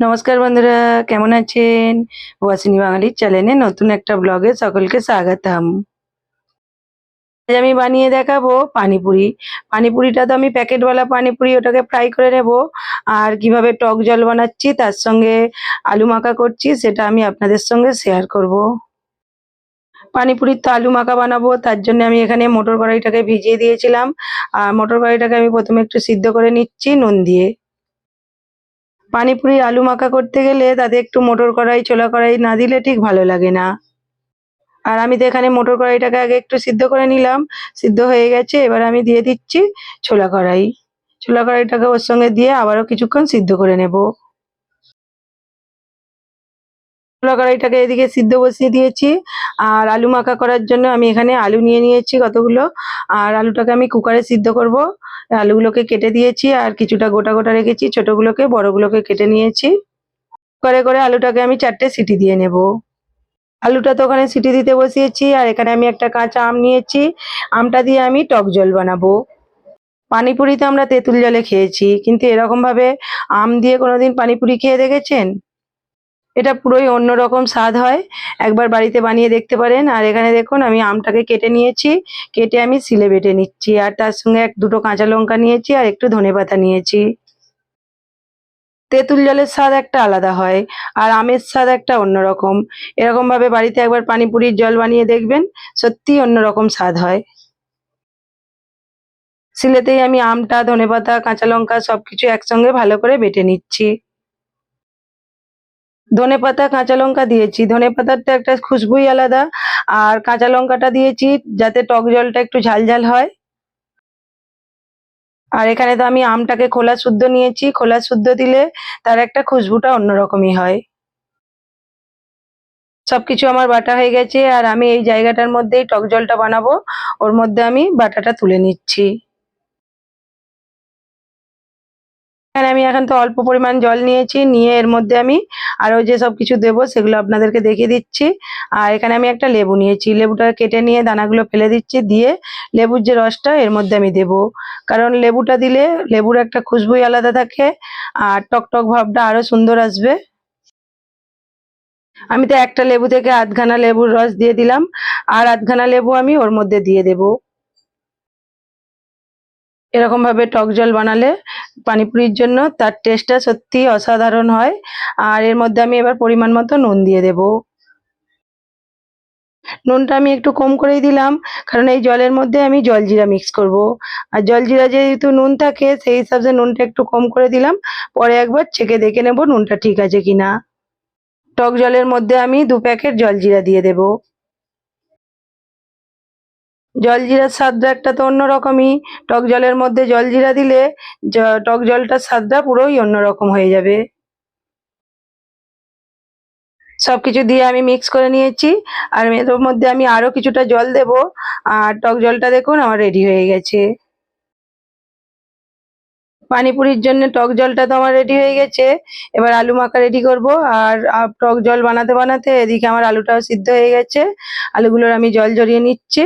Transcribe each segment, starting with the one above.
নমস্কার বন্ধুরা, কেমন আছেন? ওয়াসিনী বাঙালির চ্যানেলে নতুন একটা ব্লগে সকলকে স্বাগতম। আজ আমি বানিয়ে দেখাবো পানিপুরি। পানিপুরিটা তো আমি প্যাকেটওয়ালা পানিপুরি, ওটাকে ফ্রাই করে নেব। আর কীভাবে টক জল বানাচ্ছি, তার সঙ্গে আলু মাখা করছি, সেটা আমি আপনাদের সঙ্গে শেয়ার করব। পানিপুরির তো আলু মাখা বানাবো, তার জন্য আমি এখানে মটর কড়াইটাকে ভিজিয়ে দিয়েছিলাম। আর মটর কড়াইটাকে আমি প্রথমে একটু সিদ্ধ করে নিচ্ছি নুন দিয়ে। পানিপুরি আলু মাখা করতে গেলে তাতে একটু মোটর কড়াই, ছোলা কড়াই না দিলে ঠিক ভালো লাগে না। আর আমি তো এখানে মোটর কড়াইটাকে আগে একটু সিদ্ধ করে নিলাম। সিদ্ধ হয়ে গেছে, এবার আমি দিয়ে দিচ্ছি ছোলা কড়াই। ছোলা কড়াইটাকে ওর সঙ্গে দিয়ে আবারও কিছুক্ষণ সিদ্ধ করে নেব। ছোলা কড়াইটাকে এদিকে সিদ্ধ বসিয়ে দিয়েছি। আর আলু মাখা করার জন্য আমি এখানে আলু নিয়ে নিয়েছি কতগুলো। আর আলুটাকে আমি কুকারে সিদ্ধ করব। আলুগুলোকে কেটে দিয়েছি আর কিছুটা গোটা গোটা রেখেছি। ছোটগুলোকে, বড়গুলোকে কেটে নিয়েছি। করে করে আলুটাকে আমি চারটে সিটি দিয়ে নেব। আলুটা তো ওখানে সিটি দিতে বসিয়েছি আর এখানে আমি একটা কাঁচা আম নিয়েছি। আমটা দিয়ে আমি টক জল বানাবো। পানিপুরিতে আমরা তেঁতুল জলে খেয়েছি। কিন্তু এরকম ভাবে আম দিয়ে কোনোদিন পানিপুরি খেয়ে দেখেছেন? এটা পুরোই অন্যরকম স্বাদ হয়। একবার বাড়িতে বানিয়ে দেখতে পারেন। আর এখানে দেখুন, আমি আমটাকে কেটে নিয়েছি। কেটে আমি সিলে বেটে নিচ্ছি। আর তার সঙ্গে এক দুটো কাঁচা লঙ্কা নিয়েছি আর একটু ধনেপাতা নিয়েছি। তেঁতুল জলের স্বাদ একটা আলাদা হয় আর আমের স্বাদ একটা অন্যরকম। এরকম ভাবে বাড়িতে একবার পানিপুরির জল বানিয়ে দেখবেন সত্যি অন্যরকম স্বাদ হয়। সিলেতেই আমি আমটা ধনেপাতা কাঁচা লঙ্কা সবকিছু একসঙ্গে ভালো করে বেটে নিচ্ছি। ধনেপাতা কাঁচা লঙ্কা দিয়েছি। ধনেপাতার তো একটা খুশবুই আলাদা, আর কাঁচা লঙ্কাটা দিয়েছি যাতে টক জলটা একটু ঝাল ঝাল হয়। আর এখানে তো আমি আমটাকে খোলা শুদ্ধ নিয়েছি। খোলা শুদ্ধ দিলে তার একটা খুশবুটা অন্যরকমই হয়। সবকিছু আমার বাটা হয়ে গেছে, আর আমি এই জায়গাটার মধ্যেই টক জলটা বানাবো। ওর মধ্যে আমি বাটাটা তুলে নিচ্ছি। এখানে আমি এখন তো অল্প পরিমাণ জল নিয়েছি, নিয়ে এর মধ্যে আমি আরও যে সব কিছু দেবো সেগুলো আপনাদেরকে দেখিয়ে দিচ্ছি। আর এখানে আমি একটা লেবু নিয়েছি, লেবুটা কেটে নিয়ে দানাগুলো ফেলে দিচ্ছি, দিয়ে লেবুর যে রসটা এর মধ্যে আমি দেবো। কারণ লেবুটা দিলে লেবুর একটা খুশবুই আলাদা থাকে, আর টক টক ভাবটা আরও সুন্দর আসবে। আমি তো একটা লেবু থেকে আধখানা লেবুর রস দিয়ে দিলাম, আর আধখানা লেবু আমি ওর মধ্যে দিয়ে দেবো। এরকম ভাবে টক জল বানালে পানিপুরির জন্য তার টেস্টটা সত্যি অসাধারণ হয়। আর এর মধ্যে আমি এবার পরিমাণ মতো নুন দিয়ে দেব। নুনটা আমি একটু কম করেই দিলাম, কারণ এই জলের মধ্যে আমি জলজিরা মিক্স করব। আর জলজিরা যেহেতু নুন থাকে, সেই হিসাবে নুনটা একটু কম করে দিলাম। পরে একবার চেকে দেখে নেব নুনটা ঠিক আছে কিনা। টক জলের মধ্যে আমি দু প্যাকেট জলজিরা দিয়ে দেবো। জলজিরার স্বাদটা একটা তো অন্যরকমই। টক জলের মধ্যে জলজিরা দিলে টক জলটার স্বাদটা পুরোই অন্যরকম হয়ে যাবে। সবকিছু দিয়ে আমি মিক্স করে নিয়েছি। আর এর মধ্যে আমি আরও কিছুটা জল দেব। আর টক জলটা দেখুন আমার রেডি হয়ে গেছে। পানিপুরির জন্য টক জলটা তো আমার রেডি হয়ে গেছে। এবার আলু মাখা রেডি করব। আর টক জল বানাতে বানাতে এদিকে আমার আলুটাও সিদ্ধ হয়ে গেছে। আলুগুলোর আমি জল জড়িয়ে নিচ্ছি।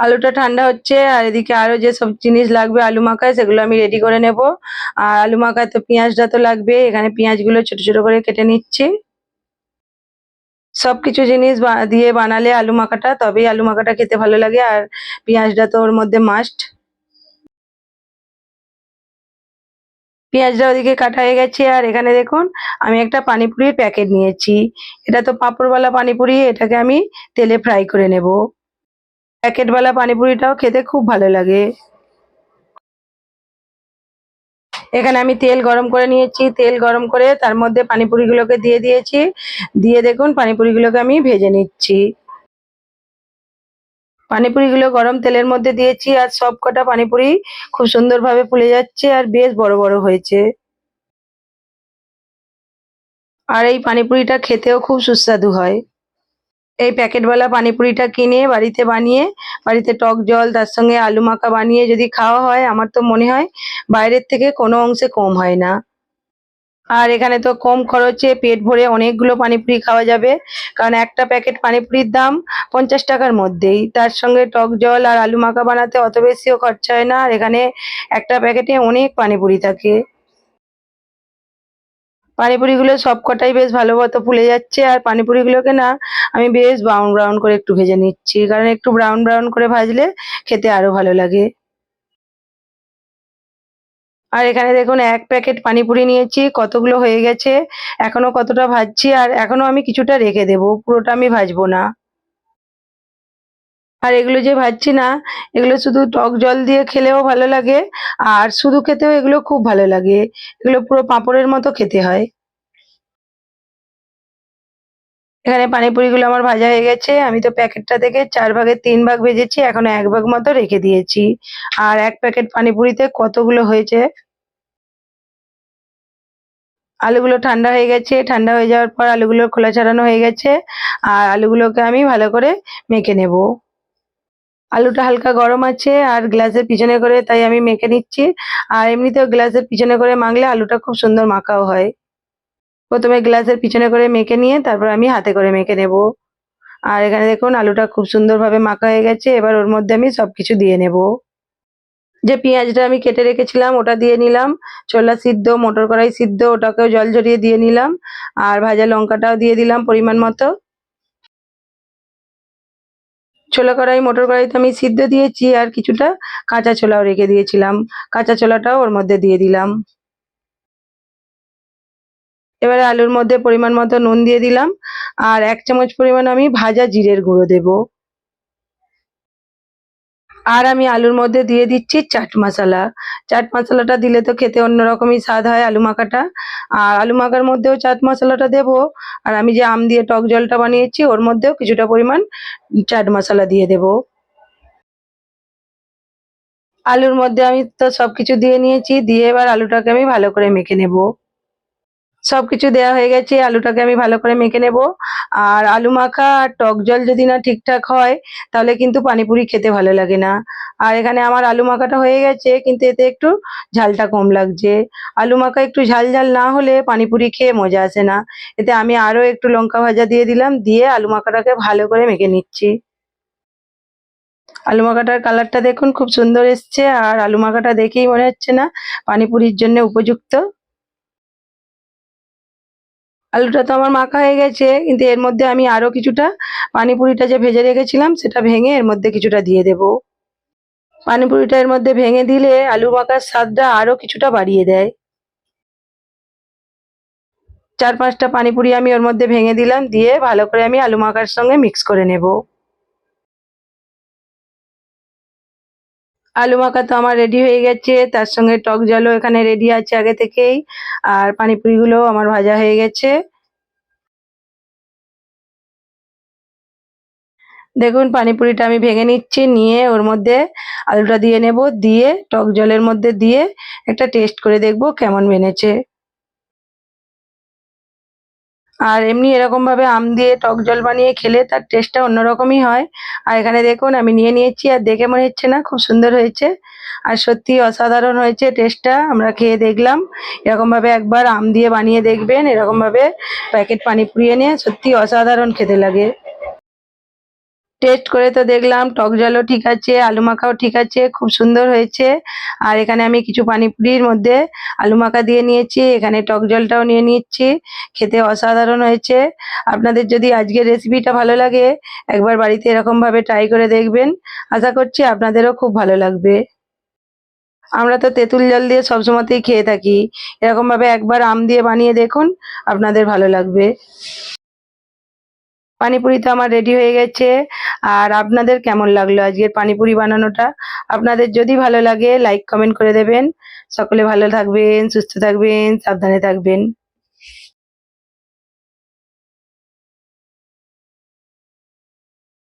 আলুটা ঠান্ডা হচ্ছে, আর এদিকে আরও যে সব জিনিস লাগবে আলু মাখায়, সেগুলো আমি রেডি করে নেব। আর আলু মাখায় তো পেঁয়াজটা তো লাগবে, এখানে পেঁয়াজগুলো ছোট ছোট করে কেটে নিচ্ছি। সবকিছু জিনিস দিয়ে বানালে আলু মাখাটা, তবেই আলু মাখাটা খেতে ভালো লাগে, আর পেঁয়াজটা তো ওর মধ্যে মাস্ট পেঁয়াজটা ওদিকে কাটা হয়ে গেছে, আর এখানে দেখুন, আমি একটা পানিপুরির প্যাকেট নিয়েছি। এটা তো পাঁপড়ওয়ালা পানিপুরি, এটাকে আমি তেলে ফ্রাই করে নেব। প্যাকেটওয়ালা পানিপুরিটাও খেতে খুব ভালো লাগে। এখানে আমি তেল গরম করে নিয়েছি। তেল গরম করে তার মধ্যে পানিপুরিগুলোকে দিয়ে দিয়েছি। দিয়ে দেখুন, পানিপুরিগুলোকে আমি ভেজে নিচ্ছি। পানিপুরিগুলো গরম তেলের মধ্যে দিয়েছি আর সব কটা পানিপুরি খুব সুন্দরভাবে ফুলে যাচ্ছে আর বেশ বড় বড় হয়েছে। আর এই পানিপুরিটা খেতেও খুব সুস্বাদু হয়। এই প্যাকেটওয়ালা পানিপুরিটা কিনে বাড়িতে বানিয়ে, বাড়িতে টক জল, তার সঙ্গে আলু মাখা বানিয়ে যদি খাওয়া হয়, আমার তো মনে হয় বাইরের থেকে কোনো অংশে কম হয় না। আর এখানে তো কম খরচে পেট ভরে অনেকগুলো পানিপুরি খাওয়া যাবে, কারণ একটা প্যাকেট পানিপুরির দাম পঞ্চাশ টাকার মধ্যেই। তার সঙ্গে টক জল আর আলু মাখা বানাতে অত বেশিও খরচা হয় না, আর এখানে একটা প্যাকেটে অনেক পানিপুরি থাকে। পানিপুরিগুলো সব কটাই বেশ ভালো মতো ফুলে যাচ্ছে, আর পানিপুরিগুলোকে না আমি বেশ ব্রাউন ব্রাউন করে একটু ভেজে নিচ্ছি, কারণ একটু ব্রাউন ব্রাউন করে ভাজলে খেতে আরও ভালো লাগে। আর এখানে দেখুন, এক প্যাকেট পানিপুরি নিয়েছি, কতগুলো হয়ে গেছে, এখনও কতটা ভাজছি, আর এখনও আমি কিছুটা রেখে দেব, পুরোটা আমি ভাজবো না। আর এগুলো যে ভাজছি না, এগুলো শুধু টক জল দিয়ে খেলেও ভালো লাগে, আর শুধু খেতেও এগুলো খুব ভালো লাগে। এগুলো পুরো পাঁপড়ের মতো খেতে হয়। এখানে পানিপুরিগুলো আমার ভাজা হয়ে গেছে। আমি তো প্যাকেটটা থেকে চার ভাগের তিন ভাগ ভেজেছি, এখনও এক ভাগ মতো রেখে দিয়েছি। আর এক প্যাকেট পানিপুরিতে কতগুলো হয়েছে? আলুগুলো ঠান্ডা হয়ে গেছে। ঠান্ডা হয়ে যাওয়ার পর আলুগুলো খোলা ছাড়ানো হয়ে গেছে। আর আলুগুলোকে আমি ভালো করে মেখে নেব। আলুটা হালকা গরম আছে আর গ্লাসের পিছনে করে তাই আমি মেখে নিচ্ছি। আর এমনিতেও গ্লাসের পিছনে করে মাখলে আলুটা খুব সুন্দর মাখাও হয়। প্রথমে গ্লাসের পিছনে করে মেখে নিয়ে তারপর আমি হাতে করে মেখে নেব। আর এখানে দেখুন আলুটা খুব সুন্দরভাবে মাখা হয়ে গেছে, এবার ওর মধ্যে আমি সবকিছু দিয়ে নেব। যে পেঁয়াজটা আমি কেটে রেখেছিলাম ওটা দিয়ে নিলাম, ছোলা সিদ্ধ, মটর কড়াই সিদ্ধ, ওটাকেও জল ঝরিয়ে দিয়ে নিলাম। আর ভাজা লঙ্কাটাও দিয়ে দিলাম পরিমাণ মতো। ছোলা কড়াই, মোটর কড়াইতে আমি সিদ্ধ দিয়েছি আর কিছুটা কাঁচা ছোলাও রেখে দিয়েছিলাম। কাঁচা ছোলাটাও ওর মধ্যে দিয়ে দিলাম। এবারে আলুর মধ্যে পরিমাণ মতো নুন দিয়ে দিলাম। আর এক চামচ পরিমাণ আমি ভাজা জিরের গুঁড়ো দেব। আর আমি আলুর মধ্যে দিয়ে দিচ্ছি চাট মশলা। চাট মশলাটা দিলে তো খেতে অন্যরকমই স্বাদ হয় আলু মাখাটা। আর আলু মাখার মধ্যেও চাট মশলাটা দেব। আর আমি যে আম দিয়ে টক জলটা বানিয়েছি, ওর মধ্যেও কিছুটা পরিমাণ চাট মশলা দিয়ে দেব। আলুর মধ্যে আমি তো সবকিছু দিয়ে নিয়েছি, দিয়ে এবার আলুটাকে আমি ভালো করে মেখে নেব। সবকিছু দেওয়া হয়ে গেছে, আলুটাকে আমি ভালো করে মেখে নেব। আর আলু মাখা আর টক জল যদি না ঠিকঠাক হয়, তাহলে কিন্তু পানিপুরি খেতে ভালো লাগে না। আর এখানে আমার আলু মাখাটা হয়ে গেছে, কিন্তু এতে একটু ঝালটা কম লাগছে। আলু মাখা একটু ঝাল ঝাল না হলে পানিপুরি খেয়ে মজা আসে না। এতে আমি আরও একটু লঙ্কা ভাজা দিয়ে দিলাম, দিয়ে আলু মাখাটাকে ভালো করে মেখে নিচ্ছি। আলু মাখাটার কালারটা দেখুন, খুব সুন্দর এসছে। আর আলু মাখাটা দেখেই মনে হচ্ছে না পানিপুরির জন্য উপযুক্ত। আলুটা তো আমার মাখা হয়ে গেছে, কিন্তু এর মধ্যে আমি আরও কিছুটা পানিপুরিটা যে ভেজে রেখেছিলাম, সেটা ভেঙে এর মধ্যে কিছুটা দিয়ে দেব। পানিপুরিটা এর মধ্যে ভেঙে দিলে আলু মাখার স্বাদটা আরও কিছুটা বাড়িয়ে দেয়। চার পাঁচটা পানিপুরি আমি ওর মধ্যে ভেঙে দিলাম, দিয়ে ভালো করে আমি আলু মাখার সঙ্গে মিক্স করে নেব। আলু মাখা তো আমার রেডি হয়ে গেছে। তার সঙ্গে টক জলও এখানে রেডি আছে আগে থেকেই। আর পানিপুরিগুলো আমার ভাজা হয়ে গেছে। দেখুন, পানিপুরিটা আমি ভেঙে নিচ্ছি, নিয়ে ওর মধ্যে আলুটা দিয়ে নেব, দিয়ে টক জলের মধ্যে দিয়ে একটা টেস্ট করে দেখব কেমন বেনেছে। আর এমনি এরকম ভাবে আম দিয়ে টক জল বানিয়ে খেলে তার টেস্টটা অন্যরকমই হয়। আর এখানে দেখুন, আমি নিয়ে নিয়েছি আর দেখে মনে হচ্ছে না, খুব সুন্দর হয়েছে। আর সত্যি অসাধারণ হয়েছে টেস্টটা আমরা খেয়ে দেখলাম। এরকম ভাবে একবার আম দিয়ে বানিয়ে দেখবেন, এরকম ভাবে প্যাকেট পুড়িয়ে নিয়ে সত্যি অসাধারণ খেতে লাগে। টেস্ট করে তো দেখলাম, টক জলও ঠিক আছে, আলু মাখাও ঠিক আছে, খুব সুন্দর হয়েছে। আর এখানে আমি কিছু পানিপুরির মধ্যে আলু মাখা দিয়ে নিয়েছি, এখানে টক জলটাও নিয়ে নিচ্ছি খেতে অসাধারণ হয়েছে। আপনাদের যদি আজকের রেসিপিটা ভালো লাগে, একবার বাড়িতে এরকম ভাবে ট্রাই করে দেখবেন। আশা করছি আপনাদেরও খুব ভালো লাগবে। আমরা তো তেঁতুল জল দিয়ে সবসময়তেই খেয়ে থাকি। এরকম ভাবে একবার আম দিয়ে বানিয়ে দেখুন, আপনাদের ভালো লাগবে। পানিপুরি তো আমার রেডি হয়ে গেছে। আর আপনাদের কেমন লাগল আজকের পানিপুরি বানানোটা? আপনাদের যদি ভালো লাগে লাইক কমেন্ট করে দেবেন। সকলে ভালো থাকবেন, সুস্থ থাকবেন, সাবধানে থাকবেন।